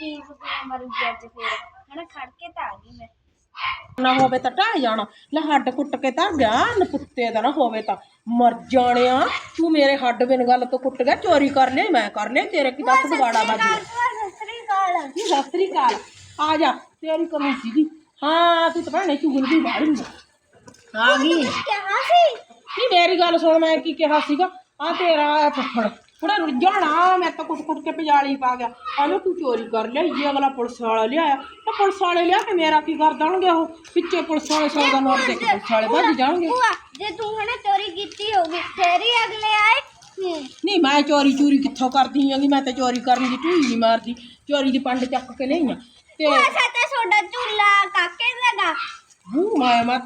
ਕੀ ਕੁੱਤੀ ਮਰੂਗੀ ਅੱਜ ਫੇਰ। ਹਨਾ ਖੜ ਕੇ ਤਾਂ ਆ ਗਈ ਮੈਂ। ਨਾ ਹੋਵੇ ਤਾਂ ਢਾਹ ਜਾਣਾ। ਲੈ ਹੱਡ ਕੁੱਟ ਕੇ ਤਾਂ ਗਿਆ ਨਪੁੱਤੇ ਦਾ ਨਾ ਹੋਵੇ ਤਾਂ। ਮਰ ਜਾਣਿਆ। ਤੂੰ ਮੇਰੇ ਹੱਡ ਬਿਨ ਗੱਲ ਤੋਂ ਕੁੱਟ ਗਿਆ ਚੋਰੀ ਕਰ ਲਿਆ ਮੈਂ ਕਰ ਲਿਆ ਤੇਰੇ ਕੀ ਦੱਸ ਦਵਾੜਾ ਬਾਜੀ। ਸਸਰੀ ਕਾਲ ਜੀ ਅਕਾਲ। ਆ ਜਾ ਤੇਰੀ ਕਮੀ ਸੀਗੀ। ਹਾਂ ਤੂੰ ਤਾਂ ਭੈਣੇ ਚੁਗਲ ਵੀ ਬਾਹਰ ਆ ਗਈ। ਕਿਹਾ ਸੀ? ਨਹੀਂ ਮੇਰੀ ਗੱਲ ਸੁਣ ਮੈਂ ਕੀ ਕਿਹਾ ਸੀਗਾ? ਆ ਤੇਰਾ ਫੱਫੜ। ਥੋੜਾ ਰੁੱਝਾਣਾ ਮੈਂ ਤਾਂ ਕੁੱਟ ਕੁੱਟ ਕੇ ਪਜਾਲੀ ਪਾ ਗਿਆ। ਆਲੋ ਤੂੰ ਚੋਰੀ ਕਰ ਲਿਆ ਜੇ ਅਗਲਾ ਪੁਲਿਸ ਵਾਲਾ ਲਿਆਇਆ। ਤਾਂ ਪੁਲਿਸ ਵਾਲੇ ਲਿਆ ਕੇ ਮੇਰਾ ਕੀ ਕਰ ਦੇਣਗੇ ਉਹ? ਪਿੱਛੇ ਪੁਲਿਸ ਵਾਲੇ ਸੌ ਦਾ ਨੋਟ ਦੇ ਕੇ ਪੁਲਿਸ ਵਾਲੇ ਭੱਜ ਜਾਣਗੇ। ਭੂਆ ਜੇ ਤੂੰ ਹਨਾ ਚੋਰੀ ਕੀਤੀ ਹੋਗੀ ਫੇਰ ਹੀ ਅਗਲੇ ਆਏ। ਨਹੀਂ ਮੈਂ ਚੋਰੀ ਚੋਰੀ ਕਿੱਥੋਂ ਕਰਦੀ ਆਂਗੀ ਮੈਂ ਤਾਂ ਚੋਰੀ ਕਰਨ ਦੀ ਢੂਈ ਨਹੀਂ ਮਾਰਦੀ। ਚੋਰੀ ਦੀ ਪੰਡ ਚੱਕ ਕੇ ਲਈ ਆ ਤੇ ਭੂਆ ਸੋਡਾ ਝੂਲਾ ਕਾਕੇ ਲਗਾ ਹੂੰ ਮੈਂ ਮੈਂ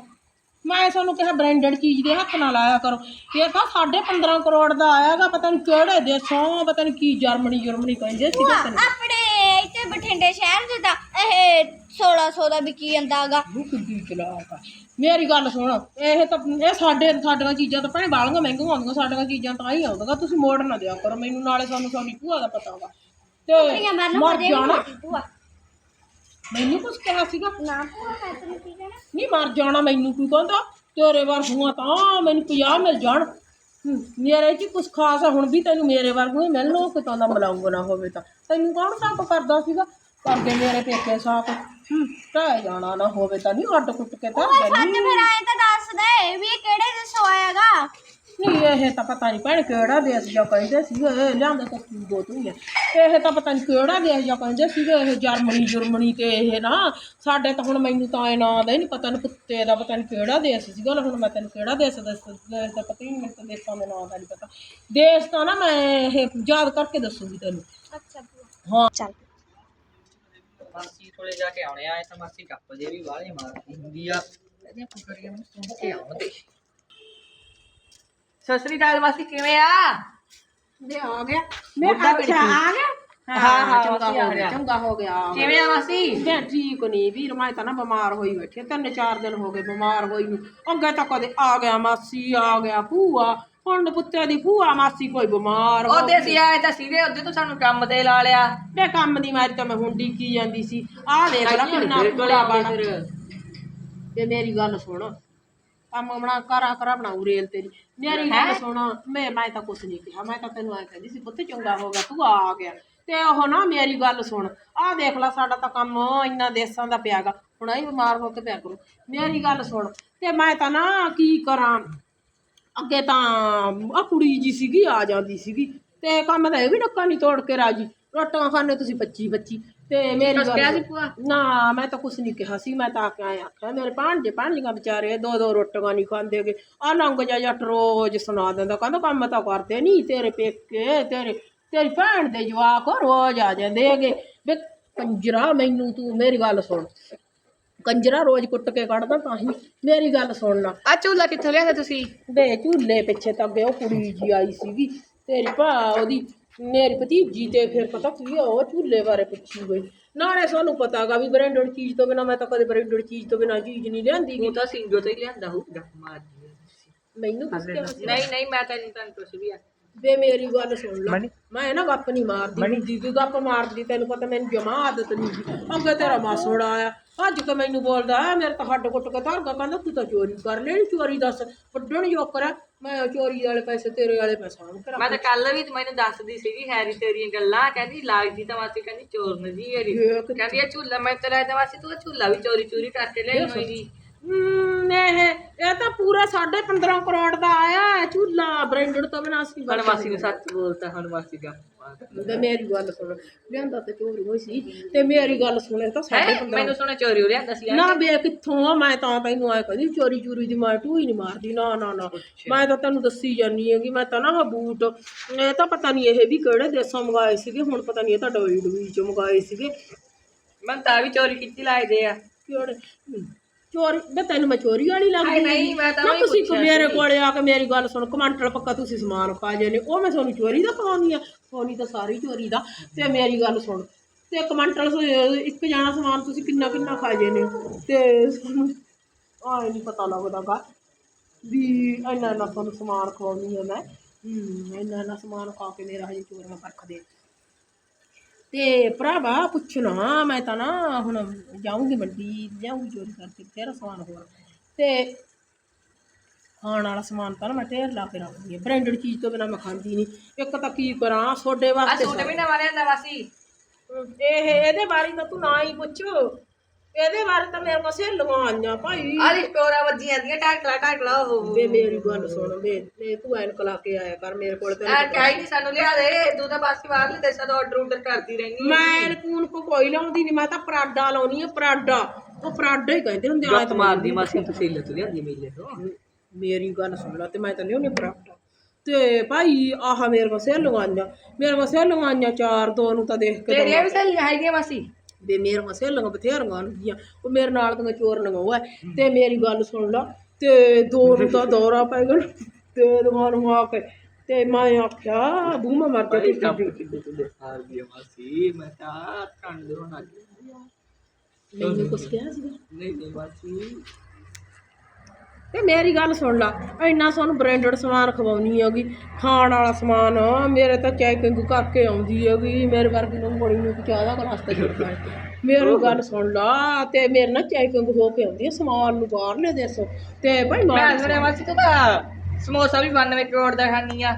ਮੈਂ ਤੁਹਾਨੂੰ ਕਿਹਾ ਬ੍ਰਾਂਡਡ ਚੀਜ਼ ਦੇ ਹੱਥ ਨਾਲ ਆਇਆ ਕਰੋ। ਇਹ ਤਾਂ 15.5 ਕਰੋੜ ਦਾ ਆਇਆਗਾ ਪਤਾ ਨਹੀਂ ਕਿਹੜੇ ਦੇਸ਼ੋਂ ਪਤਾ ਨਹੀਂ ਕੀ ਜਰਮਨੀ ਜਰਮਨੀ ਕਹਿੰਦੇ ਸੀ ਭੂਆ ਪਤਾ ਆਪਣੇ ਇੱਥੇ ਬਠਿੰਡੇ ਸ਼ਹਿਰ ਦੇ ਤਾਂ ਇਹ 1600 ਦਾ ਵਿਕੀ ਜਾਂਦਾਗਾ ਉਹ ਕਿੱਡੀ ਚਲਾਕ ਆ। ਮੇਰੀ ਗੱਲ ਸੁਣ ਇਹ ਤਾਂ ਇਹ ਸਾਡੇ ਸਾਡੀਆਂ ਚੀਜ਼ਾਂ ਤਾਂ ਭੈਣੇ ਬਾਲੀਆਂ ਮਹਿੰਗੀਆਂ ਆਉਂਦੀਆਂ ਸਾਡੀਆਂ ਚੀਜ਼ਾਂ ਤਾਂ ਹੀ ਆਉਂਦੀਆਂ ਤੁਸੀਂ ਮੋੜ ਨਾ ਦਿਆ ਕਰੋ ਮੈਨੂੰ ਨਾਲੇ ਸਾਨੂੰ ਸਾਡੀ ਭੂਆ ਦਾ ਪਤਾ ਵਾ। ਤੇ ਮਰ ਮਰ ਜਾਣਾ। ਭੂਆ। ਮੈਨੂੰ ਕੁਝ ਕਿਹਾ ਸੀਗਾ? ਨਾ ਭੂਆ ਮੈਂ ਤੈਨੂੰ ਕੀ ਕਹਿਣਾ ਨਹੀਂ ਮਰ ਜਾਣਾ ਮੈਨੂੰ ਕੀ ਕਹਿੰਦਾ ਤੇਰੇ ਵਰਗੂਆਂ ਤਾਂ ਮੈਨੂੰ 50 ਮਿਲ ਜਾਣ। ਹੂੰ, ਮੇਰੇ 'ਚ ਕੁਛ ਖਾਸ ਆ ਹੁਣ ਵੀ ਤੈਨੂੰ ਮੇਰੇ ਵਰਗੂ ਹੀ ਮਿਲਣੋ ਕਿਤੋਂ ਦਾ ਮਲਾਉਂਗ ਨਾ ਹੋਵੇ ਤਾਂ। ਤੈਨੂੰ ਕੌਣ ਸਾਕ ਕਰਦਾ ਸੀਗਾ? ਕਰਦੇ ਮੇਰੇ ਪੇਕੇ ਸਾਕ ਹੂੰ ਟਹਿ ਜਾਣਾ ਨਾ ਹੋਵੇ ਤਾਂ ਨਹੀਂ ਹੱਡ ਕੁੱਟ ਕੇ ਤਾਂ ਸੱਚ ਫਿਰ ਆਏ ਤਾਂ ਦੱਸ ਦੇ ਵੀ ਇਹ ਕਿਹੜੇ ਦੇਸ਼ੋਂ ਆਏਗਾ ਨਹੀਂ ਇਹ ਤਾਂ ਪਤਾ ਨਹੀਂ ਭੈਣ ਕਿਹੜਾ ਦੇਸ਼ ਜਾਂ ਕਹਿੰਦੇ ਸੀਗੇ ਇਹ ਲਿਆਂਦਾ ਤਾਂ ਕੀ ਦੋ ਤੂੰ ਇਹ ਤਾਂ ਪਤਾ ਨਹੀਂ ਕਿਹੜਾ ਦੇਸ਼ ਜਾਂ ਕਹਿੰਦੇ ਸੀਗੇ ਇਹ ਜਰਮਨੀ ਜਰਮਨੀ ਤੇ ਇਹ ਨਾ ਸਾਡੇ ਤਾਂ ਹੁਣ ਮੈਨੂੰ ਤਾਂ ਇਹ ਨਾਂ ਦਾ ਹੀ ਨਹੀਂ ਪਤਾ ਨਹੀਂ ਕੁੱਤੇ ਦਾ ਪਤਾ ਨਹੀਂ ਕਿਹੜਾ ਦੇਸ਼ ਸੀਗਾ ਨਾ ਹੁਣ ਮੈਂ ਤੈਨੂੰ ਕਿਹੜਾ ਦੇਸ਼ ਦੱਸ ਦੇਸ਼ ਦਾ ਪਤਾ ਹੀ ਨਹੀਂ ਮੈਨੂੰ ਤਾਂ ਦੇਸ਼ਾਂ ਦੇ ਨਾਂ ਦਾ ਨਹੀਂ ਪਤਾ। ਦੇਸ਼ ਤਾਂ ਨਾ ਮੈਂ ਇਹ ਯਾਦ ਕਰਕੇ ਦੱਸੂਗੀ ਤੈਨੂੰ। ਅੱਛਾ ਹਾਂ। ਚੱਲ। ਮਾਸੀ ਕੋਲੇ ਜਾ ਕੇ ਆਉਣੇ ਆਏ ਤਾਂ ਮਾਸੀ ਕੱਪ ਜੇ ਵੀ ਵਾਲੇ ਮਾਰਦੀ ਹੁੰਦੀ ਆ। ਇਹਦੀਆਂ ਕੁਕਰੀਆਂ ਨੂੰ ਸੁਣ ਕੇ ਆਉਂਦੇ। ਸਤਿ ਸ੍ਰੀ ਅਕਾਲ ਮਾਸੀ ਕਿਵੇਂ ਆ? ਦੇ ਆ ਗਿਆ। ਮੈਂ ਮੁੱਢਾ ਵੀ ਅੱਛਾ ਆ ਗਿਆ? ਹਾਂ, ਹਾਂ, ਚੰਗਾ ਆ ਹੋ ਗਿਆ ਗਿਆ। ਚੰਗਾ ਹੋ ਗਿਆ ਕਿਵੇਂ ਆ ਮਾਸੀ? ਮੈਂ ਠੀਕ ਨਹੀਂ ਵੀਰ ਮੈਂ ਤਾਂ ਨਾ ਬਿਮਾਰ ਹੋਈ ਬੈਠੀ ਹਾਂ। ਤਿੰਨ ਚਾਰ ਦਿਨ ਹੋ ਗਏ ਬਿਮਾਰ ਹੋਈ ਨੂੰ। ਅੱਗੇ ਤਾਂ ਕਦੇ ਆ ਗਿਆ ਮਾਸੀ ਆ ਗਿਆ ਭੂਆ ਹੁਣ ਪੁੱਤਿਆਂ ਦੀ ਭੂਆ ਮਾਸੀ ਕੋਈ ਬਿਮਾਰ ਹੋ ਉਹਦੇ ਸੀ ਆਏ ਤਾਂ ਸੀਗੇ ਉਹਦੇ ਤੋਂ ਸਾਨੂੰ ਕੰਮ ਤੇ ਲਾ ਲਿਆ। ਬੇ ਕੰਮ ਦੀ ਮਾਰੀ ਤਾਂ ਮੈਂ ਹੁਣ ਕੀ ਜਾਂਦੀ ਸੀ। ਆਹ ਦੇਖ ਲੈ ਕਿੰਨਾ ਕੋਲੇ ਬਣ। ਤੇ ਮੇਰੀ ਗੱਲ ਸੁਣ ਕੰਮ ਬਣਾ ਕਰਾ ਕਰਾ ਬਣਾਉ ਰੇਲ ਤੇਰੀ। ਮੇਰੀ ਗੱਲ ਸੁਣ ਮੈਂ ਮੈਂ ਤਾਂ ਕੁਛ ਨਹੀਂ ਕਿਹਾ ਮੈਂ ਤਾਂ ਤੈਨੂੰ ਐ ਕਹਿੰਦੀ ਸੀ ਪੁੱਤ ਚੰਗਾ ਹੋ ਗਿਆ ਤੂੰ ਆ ਗਿਆ। ਤੇ ਉਹ ਨਾ ਮੇਰੀ ਗੱਲ ਸੁਣ ਆਹ ਦੇਖ ਲੈ ਸਾਡਾ ਤਾਂ ਕੰਮ ਇੰਨਾ ਦੇਸਾਂ ਦਾ ਪਿਆਗਾ ਹੁਣ ਅਸੀਂ ਬਿਮਾਰ ਹੋ ਕੇ ਪਿਆ ਕਰੋ। ਮੇਰੀ ਗੱਲ ਸੁਣ ਤੇ ਮੈਂ ਤਾਂ ਨਾ ਕੀ ਕਰਾਂ ਅੱਗੇ ਤਾਂ ਆ ਕੁੜੀ ਜੀ ਸੀਗੀ ਆ ਜਾਂਦੀ ਸੀਗੀ ਤੇ ਕੰਮ ਤਾਂ ਇਹ ਵੀ ਡੱਕਾ ਨਹੀਂ ਤੋੜ ਕੇ ਰਾਜੀ। ਰੋਟੀਆਂ ਖਾਣੇ ਤੁਸੀਂ 25 25 ਤੇ ਮੇਰੀ ਗੱਲ ਸੀ ਭੂਆ? ਨਾ ਮੈਂ ਤਾਂ ਕੁਛ ਨਹੀਂ ਕਿਹਾ ਸੀ ਮੈਂ ਤਾਂ ਆ ਕੇ ਆਇਆ ਆਖਿਆ ਮੇਰੇ ਭਾਣਜੇ ਭਾਣਜੀਆਂ ਵਿਚਾਰੇ ਦੋ ਦੋ ਰੋਟੀਆਂ ਨਹੀਂ ਖਾਂਦੇਗੇ ਆ ਨੰਗ ਜਾ ਜੱਟ ਰੋਜ਼ ਸੁਣਾ ਦਿੰਦਾ ਕਹਿੰਦਾ ਕੰਮ ਤਾਂ ਕਰਦੇ ਨਹੀਂ ਤੇਰੇ ਪੇਕੇ ਤੇਰੇ ਤੇਰੀ ਭੈਣ ਦੇ ਜਵਾਕ ਰੋਜ਼ ਆ ਜਾਂਦੇ ਹੈਗੇ। ਵੇ ਕੰਜਰਾ ਮੈਨੂੰ ਤੂੰ ਮੇਰੀ ਗੱਲ ਸੁਣ। ਕੰਜਰਾ ਰੋਜ਼ ਕੁੱਟ ਕੇ ਕੱਢਦਾ ਤਾਂ ਹੀ ਮੇਰੀ ਗੱਲ ਸੁਣ ਲਾ। ਆ ਚੂਲਾ ਕਿੱਥੋਂ ਲਿਆਂਦਾ ਤੁਸੀਂ? ਵੇ ਝੂਲੇ ਪਿੱਛੇ ਤਾਂ ਅੱਗੇ ਉਹ ਕੁੜੀ ਜੀ ਆਈ ਸੀਗੀ ਤੇਰੀ ਭਾ ਉਹਦੀ ਮੇਰੀ ਭਤੀਜੀ ਤੇ ਫਿਰ ਪਤਾ ਕੀ ਉਹ ਝੂਲੇ ਬਾਰੇ ਪੁੱਛੀ ਗਈ ਨਾਲੇ ਸਾਨੂੰ ਪਤਾਗਾ ਵੀ ਬ੍ਰਾਂਡਡ ਚੀਜ਼ ਤੋਂ ਬਿਨਾ ਮੈਂ ਤਾਂ ਕਦੇ ਬ੍ਰਾਂਡਡ ਚੀਜ਼ ਤੋਂ ਬਿਨਾ ਚੀਜ਼ ਨਹੀਂ ਲਿਆਂਦੀ ਗੀ। ਉਹ ਤਾਂ ਸਿੰਘੋ ਤੋਂ ਹੀ ਲਿਆਂਦਾ ਹੋਊ ਜੱਫ ਮਾਰਦੀ ਮੈਨੂੰ ਕੁਛ ਕਿਹਾ ਸੀ? ਨਹੀਂ ਨਹੀਂ ਮੈਂ ਤਾਂ ਨਹੀਂ ਤਾਂ ਕੁਛ ਵੀ ਆ ਵੇ ਮੇਰੀ ਗੱਲ ਸੁਣ ਲੈ। ਮੈਂ ਨਾ ਗੱਪ ਨਹੀਂ ਮਾਰਦੀ ਹੁੰਦੀ ਤੂੰ ਗੱਪ ਮਾਰਦੀ ਤੈਨੂੰ ਪਤਾ ਮੈਨੂੰ ਜਮਾ ਆਦਤ ਨਹੀਂ ਗੀ। ਅੱਗੇ ਤੇਰਾ ਮਾਸੋੜਾ ਆਇਆ। ਅੱਜ ਕਿ ਮੈਨੂੰ ਬੋਲਦਾ ਮੇਰੇ ਤਾਂ ਹੱਡ ਕੁੱਟ ਕੇ ਧਰਗਾ ਕਹਿੰਦਾ ਤੂੰ ਤਾਂ ਚੋਰੀ ਕਰ ਲੈਣੀ ਚੋਰੀ ਦੱਸ ਵੱਡਣ ਜੋਕਰ ਆ ਮੈਂ ਚੋਰੀ ਵਾਲੇ ਪੈਸੇ ਤੇਰੇ ਵਾਲੇ ਪੈਸੇ ਆਉਣ ਕਰਾ ਮੈਂ ਤਾਂ ਕੱਲ ਵੀ ਮੈਨੂੰ ਦੱਸਦੀ ਸੀਗੀ ਹੈਰੀ ਤੇਰੀਆਂ ਗੱਲਾਂ ਕਹਿੰਦੀ ਲੱਗਦੀ ਤਾਂ ਮਾਸੀ ਕਹਿੰਦੀ ਚੋਰ ਨਦੀ ਹੈਰੀ ਵੇਖ ਕਹਿੰਦੀ ਇਹ ਝੂਲਾ ਮੈਂ ਤੇਰਾ ਤਾਂ ਮਾਸੀ ਤੂੰ ਇਹ ਝੂਲਾ ਵੀ ਚੋਰੀ ਚੋਰੀ ਕਰਕੇ ਲਿਆਈ ਹੋਏਗੀ ਹਮ, ਇਹ ਇਹ ਤਾਂ ਪੂਰਾ 15.5 ਕਰੋੜ ਦਾ ਆਇਆ ਹੈ ਝੂਲਾ ਬ੍ਰਾਂਡਡ ਤੋਂ ਬਿਨਾਂ ਅਸੀਂ ਹੁਣ ਮਾਸੀ ਨੂੰ ਸੱਚ ਬੋਲਤਾ ਹੁਣ ਮਾਸੀ ਦਾ ਤੇ ਮੇਰੀ ਗੱਲ ਸੁਣ ਲਿਆਂਦਾ ਤੇ ਚੋਰੀ ਹੋਈ ਸੀ ਤੇ ਮੇਰੀ ਗੱਲ ਸੁਣੇ ਤਾਂ ਸਾਡੇ ਹੈ ਮੈਨੂੰ ਸੁਣਿਆ ਚੋਰੀ ਹੋ ਲਿਆਂਦਾ ਸੀ ਨਾ ਬੇ ਕਿੱਥੋਂ ਮੈਂ ਤਾਂ ਤੈਨੂੰ ਆਇਆ ਕਦੀ ਚੋਰੀ ਚੋਰੀ ਦੀ ਮੈਂ ਟੂ ਹੀ ਨਹੀਂ ਮਾਰਦੀ। ਨਾ ਨਾ ਨਾ। ਮੈਂ ਤਾਂ ਤੈਨੂੰ ਦੱਸੀ ਜਾਨੀ ਹੈਗੀ ਮੈਂ ਤਾਂ ਨਾ ਆਹ ਬੂਟ ਇਹ ਤਾਂ ਪਤਾ ਨਹੀਂ ਇਹ ਵੀ ਕਿਹੜੇ ਦੇਸ਼ੋਂ ਮੰਗਾਏ ਸੀਗੇ ਹੁਣ ਪਤਾ ਨਹੀਂ ਇਹ ਤਾਂ ਡੋਈ ਡੋਈ ਚੋਂ ਮੰਗਾਏ ਸੀਗੇ। ਮੈਂ ਤਾਂ ਵੀ ਚੋਰੀ ਕੀਤੀ ਲੱਗਦੇ ਆ। ਕਿਹੜੇ? ਚੋਰੀ ਬੇ ਤੈਨੂੰ ਮੈਂ ਚੋਰੀ ਵਾਲੀ ਲੱਗਦੀ ਨਹੀਂ। ਮੈਂ ਤਾਂ ਉਹੀ ਤੁਸੀਂ ਪੁੱਛਿਆ ਮੇਰੇ ਸੀ। ਕੋਲੇ ਆ ਕੇ ਮੇਰੀ ਗੱਲ ਸੁਣ ਕਮਾਂਟਲ ਪੱਕਾ ਤੁਸੀਂ ਸਮਾਨ ਖਾ ਜੇ ਨੇ ਉਹ ਮੈਂ ਤੁਹਾਨੂੰ ਚੋਰੀ ਦਾ ਖਵਾਉਣੀ ਆ ਖਵਾਉਣੀ ਤਾਂ ਸਾਰੀ ਚੋਰੀ ਦਾ ਤੇ ਮੇਰੀ ਗੱਲ ਸੁਣ ਤੇ ਕਮਾਂਟਲ ਸ- ਇੱਕ ਜਾਣਾ ਸਮਾਨ ਤੁਸੀਂ ਕਿੰਨਾ ਕਿੰਨਾ ਖਾ ਜੇ ਨੇ ਤੇ ਸਾਨੂੰ ਆਏ ਨਹੀਂ ਪਤਾ ਲੱਗਦਾਗਾ ਵੀ ਇੰਨਾ ਇੰਨਾ ਤੁਹਾਨੂੰ ਸਮਾਨ ਖਵਾਉਣੀ ਆ ਮੈਂ ਹੂੰ ਇੰਨਾ ਇੰਨਾ ਸਮਾਨ ਖਾ ਕੇ ਮੇਰਾ ਹਜੇ ਚੋਰੀਆਂ ਪਰਖ ਦੇ ਤੇ ਭਰਾਵਾ ਪੁੱਛਣਾ ਮੈਂ ਤਾਂ ਨਾ ਹੁਣ ਜਾਊਂਗੀ ਮੰਡੀ ਲਿਆਉਂਗੀ ਚੋਰੀ ਕਰਕੇ ਤੇਰਾ ਸਮਾਨ ਹੋਰ। ਤੇ ਖਾਣ ਵਾਲਾ ਸਮਾਨ ਤਾਂ ਨਾ ਮੈਂ ਢੇਰ ਲਾ ਕੇ ਰੱਖਦੀ ਹਾਂ। ਬ੍ਰਾਂਡਡ ਚੀਜ਼ ਤੋਂ ਬਿਨਾਂ ਮੈਂ ਖਾਂਦੀ ਨਹੀਂ। ਇੱਕ ਤਾਂ ਕੀ ਕਰਾਂ ਸੋਡੇ ਆ ਵਾਸਤੇ ਸੂਟ ਵੀ ਨਵਾਂ ਲਿਆਂਦਾ ਮਾਸੀ ਇਹ ਇਹਦੇ ਬਾਰੇ ਤਾਂ ਤੂੰ ਨਾ ਹੀ ਪੁੱਛ। ਇਹਦੇ ਬਾਰੇ ਤਾਂ ਮੇਰੇ ਕੋਲ ਸਹੇਲੀਆਂ ਆਈਆਂ ਭਾਈ। ਆ ਸਟੋਰਾ ਵੱਜੀਆਂ ਦੀਆਂ ਟਾਕਲਾ ਟਾਕਲਾ ਉਹ। ਵੇ ਮੇਰੀ ਗੱਲ ਸੁਣ ਵੇ ਤੇ ਤੂੰ ਐਨਕ ਲਾ ਕੇ ਆਇਆ ਕਰ ਮੇਰੇ ਕੋਲ ਤੇ ਆ ਕਾਈ ਨਹੀਂ ਸਾਨੂੰ ਲਿਆ ਦੇ ਤੂੰ ਤਾਂ ਬਾਸੀ ਬਾਹਰ ਲਈ ਦੇਸਾਂ ਤੋਂ ਆਰਡਰ ਆਰਡਰ ਕਰਦੀ ਰਹਿੰਦੀ ਮੈਂ ਐਨਕੂਨ ਕੋ ਕੋਈ ਲਾਉਂਦੀ ਨਹੀਂ ਮੈਂ ਤਾਂ ਪਰਾਡਾ ਲਾਉਣੀ ਆ ਪਰਾਡਾ। ਉਹ ਪਰਾਡਾ ਹੀ ਕਹਿੰਦੇ ਹੁੰਦੇ ਆ ਗੱਤ ਮਾਰਦੀ ਮਾਸੀ ਤੁਸੀਂ ਲੈ ਤੂੰ ਲਿਆਂਦੀ ਮੇਲੇ ਤੋਂ। ਮੇਰੀ ਗੱਲ ਸੁਣ ਲੈ ਤੇ ਮੈਂ ਤਾਂ ਲਿਆਉਣੀ ਪਰਾਡਾ। ਤੇ ਭਾਈ ਆਹ ਮੇਰੇ ਕੋਲ ਸਹੇਲੀਆਂ ਆਈਆਂ। ਮੇਰੇ ਕੋਲ ਸਹੇਲੀਆਂ ਆਈਆਂ ਚਾਰ ਦੋ ਨੂੰ ਤਾਂ ਦੇਖ ਕੇ ਤੇਰੀਆਂ ਵੀ ਸਹੇਲੀਆਂ ਹੈਗੀਆਂ ਮਾਸੀ। ਵੀ ਮੇਰੇ ਕੋਲ ਸਹੇਲੀਆਂ ਬਥੇਰੀਆਂ ਹੁੰਦੀਆਂ ਉਹ ਮੇਰੇ ਨਾਲ ਦੀਆਂ ਚੋਰਨੀਆਂ ਉਹ ਐ। ਤੇ ਮੇਰੀ ਗੱਲ ਸੁਣ ਲਾ। ਤੇ ਦੋ ਨੂੰ ਤਾਂ ਦੌਰਾ ਪੈ ਗਿਆ ਤੇ ਦੁਕਾਨ ਨੂੰ ਆ ਕੇ ਤੇ ਮੈਂ ਆਖਿਆ ਬੂਮਾ ਮਰ ਜਾ ਭਾਈ ਕਿੱਦੇ ਤੂੰ। ਦੇ ਹਾਰ ਦੀ ਮਾਸੀ। ਮੈਂ ਤਾਂ ਕੰਨ ਦੇ ਹੋਣਾ ਮੈਨੂੰ ਕੁਛ ਕਿਹਾ ਸੀਗਾ? ਨਹੀਂ ਨਹੀਂ ਮਾਸੀ। ਤੇ ਮੇਰੀ ਗੱਲ ਸੁਣ ਲਾ ਇੰਨਾ ਸਾਨੂੰ ਬ੍ਰਾਂਡਡ ਸਮਾਨ ਖਵਾਉਣੀ ਹੈਗੀ ਖਾਣ ਵਾਲਾ ਸਮਾਨ ਮੇਰੇ ਤਾਂ ਚੈਕਿੰਗ ਕਰਕੇ ਆਉਂਦੀ ਹੈਗੀ ਮੇਰੇ ਵਰਗੀ ਨੂੰ ਬੜੀ ਨੂੰ ਚਾਹ ਦਾ ਗਲਾਸ ਤੇ ਮੇਰੀ ਗੱਲ ਸੁਣ ਲਾ ਤੇ ਮੇਰੇ ਨਾਲ ਚੈਕਿੰਗ ਹੋ ਕੇ ਆਉਂਦੀ ਹੈ ਸਮਾਨ ਨੂੰ ਬਾਹਰਲੇ ਦੇਸੋਂ ਤੇ ਭਾਈ ਮੈਂ ਸੁਣਿਆ ਤੂੰ ਤਾਂ ਸਮੋਸਾ ਵੀ 92 ਕਰੋੜ ਦਾ ਖਾਣੀ ਆ।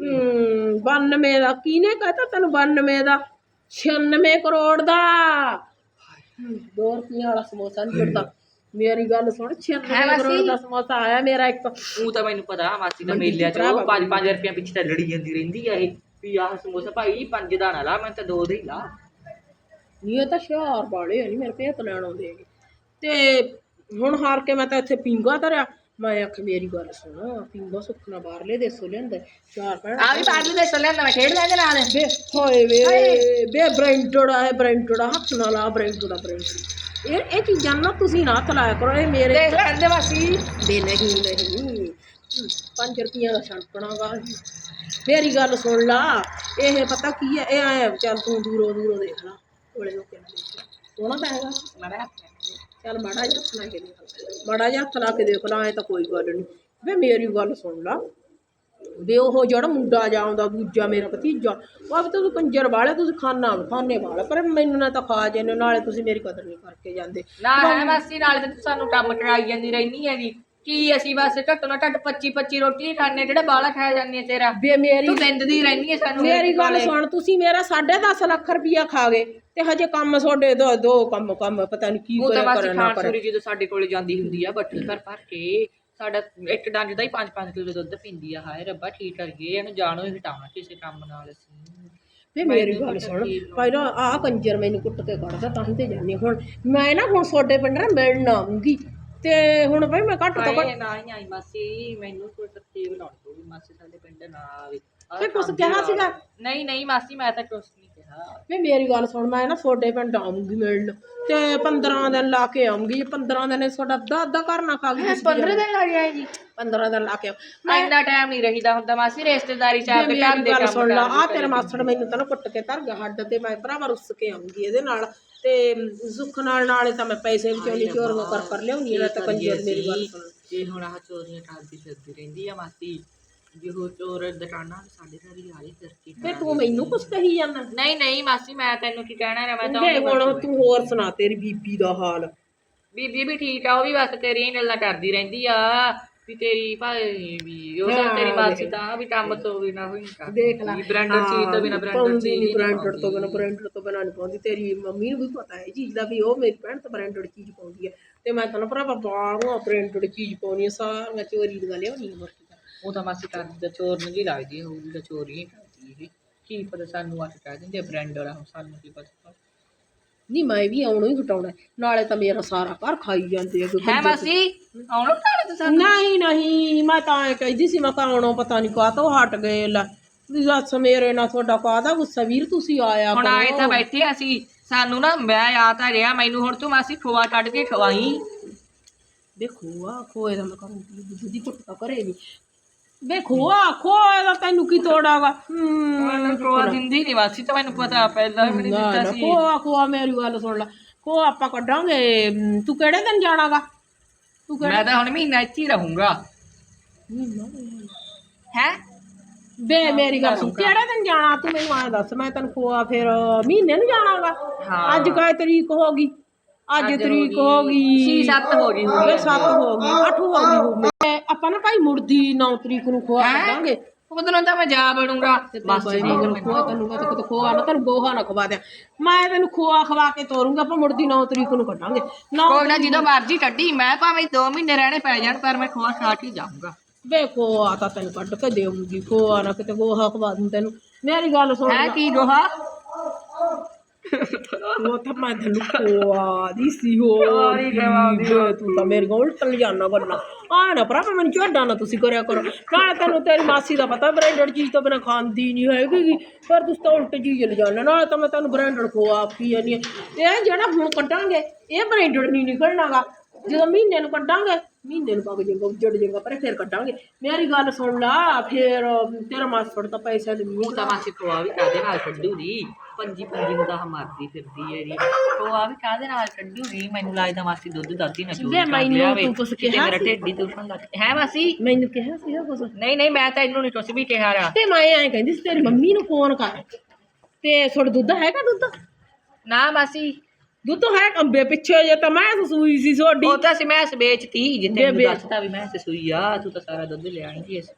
ਹੂੰ 92 ਦਾ ਕਿਹਨੇ ਕਹਤਾ ਤੈਨੂੰ 92 ਦਾ? 96 ਕਰੋੜ ਦਾ। ਹੂੰ, ਦੋ ਰੁਪਈਆ ਵਾਲਾ ਸਮੋਸਾ ਨਹੀਂ ਮਿਲਦਾ। ਮੇਰੀ ਗੱਲ ਸੁਣ 96 ਕਰੋੜ ਦਾ ਸਮੋਸਾ ਆਇਆ ਮੇਰਾ ਇੱਕ। ਉਹ ਤਾਂ ਮੈਨੂੰ ਪਤਾ ਮਾਸੀ ਦਾ ਮੇਲਿਆ ਚ ਉਹ 5-5 ਰੁਪਏ ਪਿੱਛੇ ਤਾਂ ਲੜੀ ਜਾਂਦੀ ਰਹਿੰਦੀ ਆ ਇਹ ਵੀ ਆਹ ਸਮੋਸਾ ਭਾਈ ਪੰਜ ਦਾ ਨਾ ਲਾ ਮੈਂ ਤਾਂ ਦੋ ਦੇ ਹੀ ਲਾ। ਨਹੀਂ ਇਹ ਤਾਂ ਸ਼ਹਿਰ ਵਾਲੇ ਨਹੀਂ ਮੇਰੇ ਭੇਤ ਲੈਣ ਆਉਂਦੇ ਹੈਗੇ। ਤੇ ਹੁਣ ਹਾਰ ਕੇ ਮੈਂ ਤਾਂ ਇੱਥੇ ਪਿੰਗਾ ਧਰਿਆ। ਮੈਂ ਆਖ ਮੇਰੀ ਗੱਲ ਸੁਣ ਪਿੰਗਾ ਸੁੱਖਣਾ ਬਾਹਰਲੇ ਦੇਸੋਂ ਲਿਆਂਦਾ ਚਾਰ ਪੈਣ ਆ ਵੀ ਬਾਹਰਲੇ ਦੇ ਸੋਲੇ ਮੈਂ ਖੇਡ ਲੈਂਦੇ ਨਾਲ। ਬੇ ਹੋਏ ਵੇ ਬੇ ਬ੍ਰਾਂਡਡ ਆ ਆ ਹੱਥ ਨਾਲ ਆ ਬ੍ਰਾਂਡਡ ਆ ਇਹ ਇਹ ਚੀਜ਼ਾਂ ਨਾ ਤੁਸੀਂ ਨਾ ਤਲਾਇਆ ਕਰੋ ਇਹ ਮੇਰੇ ਦੇਖ ਲੈਂਦੇ ਮਾਸੀ ਬੇ ਨਹੀਂ ਨਹੀਂ। 5 ਰੁਪਈਆ ਦਾ ਛਣਕਣਾਗਾ ਮੇਰੀ ਗੱਲ ਸੁਣ ਲਾ ਇਹ ਪਤਾ ਕੀ ਹੈ ਇਹ ਆਇਆ ਚੱਲ ਤੂੰ ਦੂਰੋਂ ਦੂਰੋਂ ਦੇਖ ਲਾ ਕੋਲੇ ਹੋ ਕੇ ਨਾ ਦੇਖ ਸੋਹਣਾ ਤਾਂ ਹੈਗਾ। ਮੜਾ ਚੱਲ ਮਾੜਾ ਜਿਹਾ ਹੱਥ ਲਾ ਕੇ ਦੇਖ ਮਾੜਾ ਜਿਹਾ ਹੱਥ ਲਾ ਕੇ ਦੇਖ ਲਾ ਐ ਤਾਂ ਕੋਈ ਗੱਲ ਨਹੀਂ। ਵੇ ਮੇਰੀ ਗੱਲ ਸੁਣ ਲਾ। ਵੇ ਉਹ ਜਿਹੜਾ ਮੁੰਡਾ ਜਾਉਂਦਾ ਦੂਜਾ ਮੇਰਾ ਭਤੀਜਾ। ਉਹ ਵੀ ਤੁਸੀਂ ਕੰਜਰ ਵਾਲੇ ਤੁਸੀਂ ਖਾਨਾ ਖਾਨੇ ਵਾਲੇ ਪਰ ਮੈਨੂੰ ਨਾ ਤਾਂ ਖਾ ਜੇ ਨਾਲੇ ਤੁਸੀਂ ਮੇਰੀ ਕਦਰ ਨਹੀਂ ਕਰਕੇ ਜਾਂਦੇ। ਨਾ ਹੈ ਮਾਸੀ ਨਾਲ ਤੇ ਤੂੰ ਸਾਨੂੰ ਕੰਮ ਕਰਾਈ ਜਾਂਦੀ ਰਹਿਨੀ ਹੈਗੀ। ਕੀ ਅਸੀਂ ਬਸ ਘੱਟੋ ਨਾ ਘੱਟ 25 25 ਰੋਟੀ ਖਾਣੇ ਜਿਹੜਾ ਬਾਲਾ ਖਾਇਆ ਜਾਂਦੀ ਹੈ ਤੇਰਾ। ਵੇ ਮੇਰੀ ਤੂੰ ਦਿੰਦੀ ਰਹਿਨੀ ਹੈ ਸਾਨੂੰ ਮੇਰੀ ਗੱਲ ਸੁਣ ਤੁਸੀਂ ਮੇਰਾ 10.5 ਲੱਖ ਰੁਪਇਆ ਖਾ ਗਏ ਤੇ ਹਜੇ ਕੰਮ ਤੁਹਾਡੇ ਦੋ ਦੋ ਕੰਮ ਕੰਮ ਪਤਾ ਨਹੀਂ ਕੀ ਉਹ ਤਾਂ ਕਰੇ ਮਾਸੀ ਕਰੇ ਨਾ ਖਾਣ ਕਰੇ ਸੂਰੀ ਜਦੋਂ ਸਾਡੇ ਕੋਲੇ ਜਾਂਦੀ ਹੁੰਦੀ ਆ ਬੱਠਲ ਭਰ ਭਰ ਕੇ। ਸਾਡਾ ਇੱਕ ਡੰਜ ਦਾ ਹੀ 5-5 ਕਿਲੋ ਦੁੱਧ ਪੀਂਦੀ ਆ ਹਾਏ ਰੱਬਾ ਠੀਕ ਕਰ ਗਏ ਇਹਨੂੰ ਜਾਣੋ ਹੀ ਹਟਾਉਣਾ ਕਿਸੇ ਕੰਮ ਨਾਲ ਅਸੀਂ। ਵੇ ਮੇਰੀ ਗੱਲ ਸੁਣ ਪਹਿਲਾਂ ਆਹ ਕੰਜਰ ਮੈਨੂੰ ਕੁੱਟ ਕੇ ਕੱਢਦਾ ਤਾਂ ਹੀ ਤੇ ਹਾਂ। ਹੁਣ ਮੈਂ ਨਾ ਹੁਣ ਤੁਹਾਡੇ ਪਿੰਡ ਨਾ ਮਿਲਣ ਆਉਂਗੀ ਤੇ ਹੁਣ ਬਈ ਮੈਂ ਘੱਟ ਤੋਂ ਘੱਟ ਨਾ ਹੀ ਆਈ ਮਾਸੀ ਮੈਨੂੰ ਕੋਈ ਤਰਤੀਬ ਲਾਉਣੀ ਪਊਗੀ ਮਾਸੀ ਸਾਡੇ ਪਿੰਡ ਨਾ ਆਵੇ। ਤੇ ਕੁਛ ਕਿਹਾ ਸੀਗਾ? ਨਹੀਂ ਨਹੀਂ ਮਾਸੀ ਮੈਂ ਤਾਂ ਕੁਛ ਨਹੀਂ ਕਿਹਾ। ਵੇ ਮੇਰੀ ਗੱਲ ਸੁਣ ਮੈਂ ਨਾ ਤੁਹਾਡੇ ਪਿੰਡ ਆਉਂਗੀ ਮਿਲਣ ਤੇ 15 ਦਿਨ ਲਾ ਕੇ ਆਉਂਗੀ 15 ਦਿਨ ਤੁਹਾਡਾ ਅੱਧਾ ਅੱਧਾ ਘਰ ਨਾ ਖਾ ਗਈ 15 ਦਿਨ ਲੱਗ ਜਾਏ ਜੀ 15 ਦਿਨ ਲਾ ਕੇ ਆਉਂ। ਇੰਨਾ ਟਾਈਮ ਨਹੀਂ ਰਹੀਦਾ ਹੁੰਦਾ ਮਾਸੀ ਰਿਸ਼ਤੇਦਾਰੀ ਚ ਆਪਦੇ ਘਰ ਦੇ ਕੰਮ ਸੁਣ ਲਾ ਆ ਤੇਰਾ ਮਾਸੜ ਮੈਨੂੰ ਤਾਂ ਨਾ ਕੁੱਟ ਕੇ ਧਰ ਗਿਆ ਹੱਡ ਤੇ ਮੈਂ ਭਰਾਵਾ ਰੁੱਸ ਕੇ ਆਉਂਗੀ ਇਹਦੇ ਨਾਲ ਤੇ ਸੁੱਖ ਨਾਲ ਨਾਲੇ ਤਾਂ ਮੈਂ ਪੈਸੇ ਵੀ ਚੋਰੀ ਚੋਰੀਆਂ ਕਰ ਕਰ ਲਿਆਉਣੀ ਨਾ ਤਾਂ ਕੰਜਰ ਮੇਰੀ ਗੱਲ ਸੁਣ। ਜੇ ਹੁਣ ਆਹ ਚੋਰੀਆਂ ਕਰਦੀ ਫਿਰਦੀ ਰਹਿੰਦੀ ਆ ਮਾਸੀ ਜੇ ਉਹ ਚੋਰ ਦੁਕਾਨਾਂ ਤੇ ਸਾਡੇ ਘਰ ਹੀ ਆਏ ਤਰਕੀ ਤੇ ਤੂੰ ਮੈਨੂੰ ਕੁਛ ਕਹੀ ਜਾਂਦਾ? ਨਹੀਂ ਨਹੀਂ ਮਾਸੀ ਮੈਂ ਤੈਨੂੰ ਕੀ ਕਹਿਣਾ ਰੇ ਮੈਂ ਤਾਂ ਹੁਣ ਤੂੰ ਹੋਰ ਸੁਣਾ ਤੇਰੀ ਬੀਬੀ ਦਾ ਹਾਲ। ਬੀਬੀ ਵੀ ਠੀਕ ਆ ਉਹ ਵੀ ਬਸ ਤੇਰੀਆਂ ਹੀ ਗੱਲਾਂ ਕਰਦੀ ਰਹਿੰਦੀ ਆ ਵੀ ਤੇਰੀ ਭਾਈ ਵੀ ਉਹ ਤਾਂ ਤੇਰੀ ਮਾਸੀ ਤਾਂ ਵੀ ਕੰਮ ਤੋਂ ਵੀ ਨਾ ਹੋਈ ਕਰ ਦੇਖ ਲੈ। ਬ੍ਰਾਂਡਡ ਚੀਜ਼ ਤੋਂ ਬਿਨਾ ਬ੍ਰਾਂਡਡ ਚੀਜ਼ ਨਹੀਂ ਬ੍ਰਾਂਡਡ ਤੋਂ ਬਿਨਾ ਬ੍ਰਾਂਡਡ ਤੋਂ ਬਿਨਾ ਨਹੀਂ ਪਾਉਂਦੀ। ਤੇਰੀ ਮੰਮੀ ਨੂੰ ਵੀ ਪਤਾ ਹੈ ਇਹ ਚੀਜ਼ ਦਾ ਵੀ ਉਹ ਮੇਰੀ ਭੈਣ ਤਾਂ ਬ੍ਰਾਂਡਡ ਚੀਜ਼ ਪਾਉਂਦੀ ਹੈ। ਤੇ ਮੈਂ ਤੈਨੂੰ ਭਰਾਵਾ ਬਾਹਰੋਂ ਬ੍ਰਾਂਡਡ ਚੀਜ਼ ਪਾਉਣੀ ਸਾਰੀਆਂ ਚੋਰੀ ਦੀਆਂ ਲਿਆਉਣੀਆਂ ਮਰਕੀ ਉਹ ਤਾਂ ਮਾਸੀ ਕਰਦੀ ਤਾਂ ਚੋਰ ਨੂੰ ਜੀ ਲੱਗਦੀ ਹੋਊਗੀ ਤਾਂ ਚੋਰੀ ਹੀ ਕਰਦੀ ਇਹ। ਕੀ ਪਤਾ ਸਾਨੂੰ ਆ ਕੇ ਕਹਿ ਦਿੰਦੇ ਆ ਹੁਣ ਸਾਨੂੰ ਕੀ ਪਤਾ। ਨਹੀਂ ਮੈਂ ਵੀ ਆਉਣੋਂ ਹੀ ਹਟਾਉਣਾ। ਹੈ। ਨਾਲੇ ਤਾਂ ਮੇਰਾ ਸਾਰਾ ਘਰ ਖਾਈ ਜਾਂਦੇ ਆ। ਹੈ ਮਾਸੀ ਆਉਣੋ ਕਾਲੇ ਤੂੰ ਸਾਨੂੰ? ਨਹੀਂ ਨਹੀਂ ਮੈਂ ਤਾਂ ਐ ਕਹਿੰਦੀ ਸੀ ਮੈਂ ਕਿਹਾ ਆਉਣੋਂ ਪਤਾ ਨਹੀਂ ਕਾਹ ਤੋਂ ਹਟ ਗਏ ਲੈ। ਵੀ ਦੱਸ ਮੇਰੇ ਨਾਲ ਤੁਹਾਡਾ ਕਾਹਦਾ ਗੁੱਸਾ? ਵੀਰ ਤੁਸੀਂ ਆਇਆ ਹੁਣ ਆਏ ਕਰੋ। ਤਾਂ ਬੈਠੇ ਅਸੀਂ। ਸਾਨੂੰ ਨਾ ਮੈਂ ਯਾਦ ਆ ਰਿਹਾ ਮੈਨੂੰ ਹੁਣ ਤੂੰ ਮਾਸੀ ਖੋਆ ਕੱਢ ਕੇ ਖਵਾਈ। ਦੇਖੋ ਆ ਖੋਏ ਦਾ ਮੈਂ ਕਰੂੰਗੀ ਜੁਦੀ ਕੁੱਟ ਤਾਂ ਕਰੇ ਨਹੀਂ ਵੇਖੋ ਆ ਖੋਏ ਦਾ ਤੈਨੂੰ ਕੀ ਤੋੜਾਗਾ ਹੂੰ ਖੋਆ ਦਿੰਦੀ ਨਹੀਂ ਮਾਸੀ ਤਾਂ ਮੈਨੂੰ ਪਤਾ ਪਹਿਲਾਂ ਵੀ ਨਹੀਂ ਨਾ ਦਿੱਤਾ ਨਾ ਸੀ। ਖੋਆ ਖੋਆ ਮੇਰੀ ਗੱਲ ਸੁਣ ਲੈ। ਖੋ ਆਪਾਂ ਕੱਢਾਂਗੇ ਤੂੰ ਕਿਹੜੇ ਦਿਨ ਜਾਣਾਗਾ? ਤੂੰ ਕਿਹੜੇ ਮੈਂ ਤਾਂ ਹੁਣ ਮਹੀਨਾ ਇੱਥੇ ਹੀ ਰਹੂੰਗਾ। ਹੈ? ਬੇ ਮੇਰੀ ਗੱਲ ਸੁਣ ਕਿਹੜੇ ਦਿਨ ਜਾਣਾ? ਤੂੰ ਮੈਨੂੰ ਆਇਆ ਦੱਸ ਮੈਂ ਤੈਨੂੰ ਖੋਆ ਫਿਰ ਮਹੀਨੇ ਨੂੰ ਜਾਣਾਗਾ। ਅੱਜ ਕਾਹ ਤਰੀਕ ਹੋ ਗਈ? ਅੱਜ ਤਰੀਕ ਹੋ ਹੋ ਗਈ। ਗਈ। ਛੇ ਸੱਤ ਹੋ ਗਈ ਵੇ ਸੱਤ ਹੋ ਗਈ ਅੱਠ ਹੋ ਗਈ ਆਪਾਂ ਨਾ ਭਾਈ ਮੁੜਦੀ 9 ਤਰੀਕ ਨੂੰ ਖੋਆ ਹੈਂ? ਕੱਢਾਂਗੇ ਉਦੋਂ ਤਾਂ ਮੈਂ ਜਾ ਬਣੂੰਗਾ ਬਸ ਬਸ ਨਹੀਂ। ਖੋਆ ਤੈਨੂੰ ਮੈਂ ਤਾਂ ਕਿਤੇ ਖੋਆ ਨਾ ਤੈਨੂੰ ਗੋਹਾ ਨਾ ਖਵਾ ਦਿਆਂ। ਮੈਂ ਤੈਨੂੰ ਖੋਆ ਖਵਾ ਕੇ ਤੋਰੂੰਗਾ ਆਪਾਂ ਮੁੜਦੀ 9 ਤਰੀਕ ਨੂੰ ਕੱਢਾਂਗੇ। ਨੌ ਕੋਈ ਨਾ ਜਦੋਂ ਮਰਜ਼ੀ ਕੱਢੀ ਮੈਂ ਭਾਵੇਂ 2 ਮਹੀਨੇ ਰਹਿਣੇ ਪੈ ਜਾਣ ਪਰ ਮੈਂ ਖਵਾ ਖਾ ਕੇ ਜਾਊਂਗਾ। ਵੇ ਖੋਆ ਤਾਂ ਤੈਨੂੰ ਕੱਢ ਕੇ ਦੇਵਾਂਗੀ ਖੋਆ ਨਾ ਕਿਤੇ ਗੋਹਾ ਖਵਾ ਦੂੰ ਤੈਨੂੰ। ਮੇਰੀ ਗੱਲ ਸੁਣ ਹੈ। ਕੀ ਗੋਹਾ? ਉਹ ਤਾਂ ਮੈਂ ਤੈਨੂੰ ਖੋਆ ਦੀ ਸੀ ਹੋ ਖਵਾਰੀ ਖਵਾਉਂਦੀ ਵੇ ਤੂੰ ਤਾਂ ਮੇਰੇ ਕੋਲ ਉਲਟ ਜਾਣਾ ਗੱਲਾਂ ਆ ਨਾ ਭਰਾ ਮੈਨੂੰ ਝੋਡਾ ਨਾ ਤੁਸੀਂ ਕਰਿਆ ਕਰੋ ਨਾਲੇ ਤੈਨੂੰ ਤੇਰੀ ਮਾਸੀ ਦਾ ਪਤਾ ਬ੍ਰਾਂਡਡ ਚੀਜ਼ ਤੋਂ ਬਿਨਾ ਖਾਂਦੀ ਨਹੀਂ ਹੈਗੀ ਪਰ ਤੁਸੀਂ ਤਾਂ ਉਲਟ ਚੀਜ਼ ਲਿਜਾਣਾ ਨਾਲੇ ਤਾਂ ਮੈਂ ਤੈਨੂੰ ਬ੍ਰਾਂਡਡ ਖੋਆ ਆਖੀ ਜਾਂਦੀ ਹਾਂ। ਇਹ ਜਿਹੜਾ ਹੁਣ ਕੱਢਾਂਗੇ ਇਹ ਬ੍ਰਾਂਡਡ ਨਹੀਂ ਨਿਕਲਣਾਗਾ ਜਦੋਂ ਮਹੀਨੇ ਨੂੰ ਕੱਢਾਂਗੇ ਮਹੀਨੇ ਨੂੰ ਪੱਕ ਜਾਏਗਾ ਉੱਜੜ ਜਾਏਗਾ ਪਰ ਫਿਰ ਕੱਢਾਂਗੇ ਮੇਰੀ ਗੱਲ ਸੁਣ ਲਾ ਫਿਰ ਤੇਰਾ ਮਾਸੜ ਤਾਂ ਪੈਸੇ ਦੇ ਉਹ ਤਾਂ ਮਾਸੀ ਖਵਾ ਵੀ ਕਾਦੇ ਨਾਲ ਕੱਢੂਗੀ ਪੰਜੀ ਪੰਜੀ ਨੂੰ ਤਾਂ ਹਮਾਰਦੀ ਫਿਰਦੀ ਹੈ ਜੀ। ਖਵਾ ਵੀ ਕਾਦੇ ਨਾਲ ਕੱਢੂਗੀ ਮੈਨੂੰ ਲੱਗਦਾ ਮਾਸੀ ਦੁੱਧ ਦਾਦੀ ਨਾ ਕਰ ਮੈਨੂੰ ਤੂੰ ਕੁਛ ਕਿਹਾ ਮੇਰਾ ਸੀ? ਢਿੱਡ ਦੁਖਣ ਲੱਗ ਹੈ ਮਾਸੀ? ਮੈਨੂੰ ਕਿਹਾ ਸੀਗਾ ਕੁਛ? ਨਹੀਂ ਨਹੀਂ ਮੈਂ ਤਾਂ ਇਹਨੂੰ ਨਹੀਂ ਕੁਛ ਵੀ ਕਿਹਾ ਰਾ। ਤੇ ਮੈਂ ਐਂ ਕਹਿੰਦੀ ਸੀ ਤੇਰੀ ਮੰਮੀ ਨੂੰ ਫੋਨ ਕਰ। ਤੇ ਤੁਹਾਡਾ ਦੁੱਧ ਹੈਗਾ ਦੁੱਧ? ਨਾ ਮਾਸੀ। ਦੁੱਧ ਹੈ ਕੰਬੇ ਪਿੱਛੇ ਜੇ ਤਾਂ ਮੈਂ ਸੂਈ ਸੀ ਤੁਹਾਡੀ। ਉਹ ਤਾਂ ਸੀ ਮੈਂ ਵੇਚਤੀ ਜਿੱਤੇ ਦੱਸਤਾ ਵੀ ਮੈਂ ਸੂਈ ਆ ਤੂੰ ਤਾਂ ਸਾਰਾ ਦੁੱਧ ਲਿਆਂਗੀ ਇਸ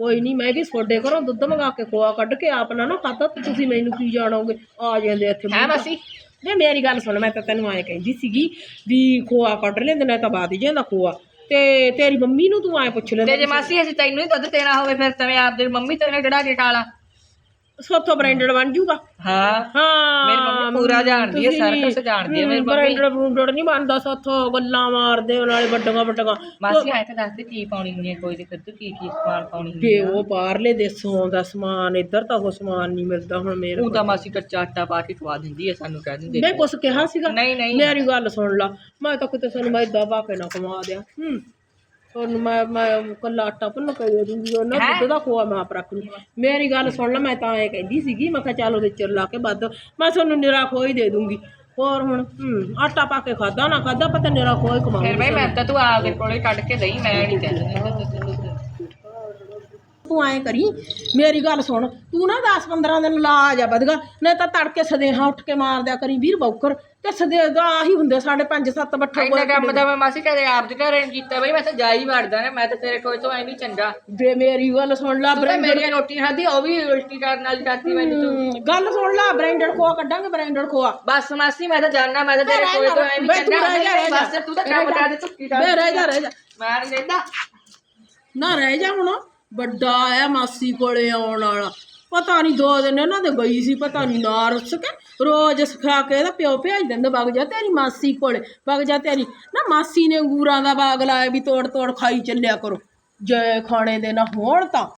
ਕੋਈ ਨਹੀਂ ਮੈਂ ਵੀ ਤੁਹਾਡੇ ਘਰੋਂ ਦੁੱਧ ਮੰਗਾ ਕੇ ਖੋਆ ਕੱਢ ਕੇ ਆਪ ਨਾ ਨਾ ਖਾਦਾ ਤੇ ਤੁਸੀਂ ਮੈਨੂੰ ਕੀ ਜਾਣੋਗੇ? ਆ ਜਾਂਦੇ ਇੱਥੇ ਹੈ ਮਾਸੀ? ਵੇ ਮੇਰੀ ਗੱਲ ਸੁਣ ਮੈਂ ਤਾਂ ਤੈਨੂੰ ਐਂ ਕਹਿੰਦੀ ਸੀਗੀ ਵੀ ਖੋਆ ਕੱਢ ਲੈਂਦੇ ਨਾ ਤਾਂ ਬਾਦ ਹੀ ਜਾਂਦਾ ਖੋਆ। ਤੇ ਤੇਰੀ ਮੰਮੀ ਨੂੰ ਤੂੰ ਐਂ ਪੁੱਛ ਤੇ ਲੈਂਦਾ ਜੇ ਮਾਸੀ ਅਸੀਂ ਤੈਨੂੰ ਹੀ ਦੁੱਧ ਦੇਣਾ ਹੋਵੇ ਫਿਰ ਤਵੇਂ ਆਪਦੇ ਮੰਮੀ ਤੇਰੇ ਜਿਹੜਾ ਕੇ ਖਾਲਾ ਸੋਥੋਂ ਬ੍ਰਾਂਡਡ ਬਣ ਜੂਗਾ। ਹਾਂ। ਹਾਂ। ਮੇਰੀ ਮੰਮੀ ਪੂਰਾ ਜਾਣਦੀ ਹੈ, ਸਾਰਾ ਕੁਛ ਜਾਣਦੀ ਹੈ ਮੇਰੀ ਮੰਮੀ। ਬ੍ਰਾਂਡਡ ਬ੍ਰੂਡਡ ਨਹੀਂ ਬਣਦਾ ਸੋਥੋਂ ਗੱਲਾਂ ਮਾਰਦੇ ਉਹ ਨਾਲੇ ਵੱਡੀਆਂ ਵੱਡੀਆਂ। ਮਾਸੀ ਆਏ ਤਾਂ ਦੱਸ ਦੇ ਕੀ ਪਾਉਣੀ ਹੁੰਦੀ ਹੈ ਕੋਈ ਫਿਰ ਤੂੰ ਕੀ ਕੀ ਸਮਾਨ ਪਾਉਣੀ ਹੁੰਦੀ ਕਿ ਉਹ ਬਾਹਰਲੇ ਦੇਸੋਂ ਦਾ ਸਮਾਨ ਇੱਧਰ ਤਾਂ ਉਹ ਸਮਾਨ ਨਹੀਂ ਮਿਲਦਾ ਹੁਣ ਮੇਰੇ ਉਹ ਤਾਂ ਮਾਸੀ ਕੱਚਾ ਆਟਾ ਪਾ ਕੇ ਖਵਾ ਦਿੰਦੀ ਹੈ ਸਾਨੂੰ ਕਹਿ ਦਿੰਦੇ ਮੈਂ ਕੁਛ ਕਿਹਾ ਸੀਗਾ। ਨਹੀਂ ਨਹੀਂ। ਮੇਰੀ ਗੱਲ ਸੁਣ ਲਾ। ਮੈਂ ਤਾਂ ਕਿਤੇ ਸਾਨੂੰ ਮੈਦਾ ਪਾ ਕੇ ਨਾ ਕਮਾ ਦਿਆਂ। ਹੂੰ। ਤੁਹਾਨੂੰ ਮੈਂ ਮੈਂ ਕੱਲਾ ਆਟਾ ਭੁੰਨ ਕੇ ਦੇ ਦੂੰਗੀ ਉਹਨਾਂ ਦੁੱਧ ਦਾ ਖੋਆ ਮੈਂ ਆਪ ਰੱਖ ਲੂੰ ਮੇਰੀ ਗੱਲ ਸੁਣ ਲੈ ਮੈਂ ਤਾਂ ਇਹ ਕਹਿੰਦੀ ਸੀਗੀ ਮੈਂ ਕਿਹਾ ਚੱਲ ਉਹਦੇ ਚਿਰ ਲਾ ਕੇ ਵੱਧ ਮੈਂ ਤੁਹਾਨੂੰ ਨਿਰਾ ਖੋਆ ਹੀ ਦੇ ਦੂੰਗੀ। ਹੋਰ ਹੁਣ ਆਟਾ ਪਾ ਕੇ ਖਾਦਾ ਨਾ ਖਾਦਾ ਪਤਾ ਨਿਰਾ ਖੋਆ ਹੀ ਫਿਰ ਕਮਾਉਂਗੀ ਮੈਂ ਤਾਂ ਤੂੰ ਆਪਦੇ ਕੋਲੇ ਕੱਢ ਕੇ ਦਈ ਮੈਂ ਨਹੀਂ ਕਹਿੰਦੀ। ਤੂੰ ਐਂ ਕਰੀ ਮੇਰੀ ਗੱਲ ਸੁਣ ਤੂੰ ਨਾ 10 15 ਦਿਨ ਲਾ ਜਾ ਵਧਗਾ ਨਹੀਂ ਤਾਂ ਤੜਕੇ ਸਦੇਹਾ ਉੱਠ ਕੇ ਮਾਰ ਦਿਆ ਕਰੀ ਵੀਰ ਬੌਕਰ। ਤੇ ਸਦੇ ਦਾ ਆਹੀ ਹੁੰਦੇ ਸਾਡੇ 5 7 ਬੱਠਾ ਇੰਨਾ ਕੰਮ ਤਾਂ ਮੈਂ ਮਾਸੀ ਕਦੇ ਆਪ ਦੇ ਘਰੇ ਨੀ ਕੀਤਾ ਬਈ ਮੈਂ ਤਾਂ ਜਾ ਹੀ ਵੜਦਾ ਨਾ ਮੈਂ ਤਾਂ ਤੇਰੇ ਕੋਲ ਤੋਂ ਐ ਚੰਗਾ। ਬੇ ਮੇਰੀ ਗੱਲ ਸੁਣ ਲਾ ਤੂੰ ਤਾਂ ਬ੍ਰਾਂਡਡ ਮੇਰੀਆਂ ਰੋਟੀਆਂ ਖਾਦੀ ਉਹ ਵੀ ਉਲਟੀ ਕਰਨ ਵਾਲੀ ਕਰਤੀ ਮੈਨੂੰ ਤੂੰ। ਗੱਲ ਸੁਣ ਲਾ ਬ੍ਰਾਂਡਡ ਖੋਆ ਕੱਢਾਂਗੇ ਬ੍ਰਾਂਡਡ ਖੋਆ। ਬਸ ਮਾਸੀ ਮੈਂ ਤਾਂ ਜਾਣਨਾ ਮੈਂ ਤਾਂ ਤੇਰੇ ਕੋਲ ਤੋਂ ਐ ਤੂੰ ਚੰਗਾ ਰਹਿ ਜਾ, ਰਹਿ ਜਾ। ਬਸ ਤੂੰ ਤਾਂ ਕੰਮ ਕਰ ਦੇ ਚੁੱਕੀ ਬੇ ਰਹਿ ਜਾ ਰਹਿ ਜਾ। ਮੈਂ ਨਹੀਂ ਲੈਂਦਾ। ਨਾ ਰਹਿ ਜਾ ਹੁਣ ਵੱਡਾ ਆਇਆ ਮਾਸੀ ਕੋਲੇ ਆਉਣ ਵਾਲਾ। ਪਤਾ ਨਹੀਂ ਦੋ ਦਿਨ ਇਹਨਾਂ ਦੇ ਗਈ ਸੀ, ਪਤਾ ਨਹੀਂ ਨਾ ਰੁੱਸ ਕੇ, ਰੋਜ਼ ਸਿਖਾ ਕੇ ਇਹਦਾ ਪਿਓ ਭੇਜ ਦਿੰਦਾ ਵਗ ਜਾ ਤੇਰੀ ਮਾਸੀ ਕੋਲੇ ਵਗ ਜਾ ਤੇਰੀ, ਨਾ ਮਾਸੀ ਨੇ ਅੰਗੂਰਾਂ ਦਾ ਬਾਗ ਲਾਇਆ ਵੀ ਤੋੜ ਤੋੜ ਖਾਈ ਚੱਲਿਆ ਕਰੋ, ਜੇ ਖਾਣੇ ਦੇ ਨਾ ਹੋਣ ਤਾਂ।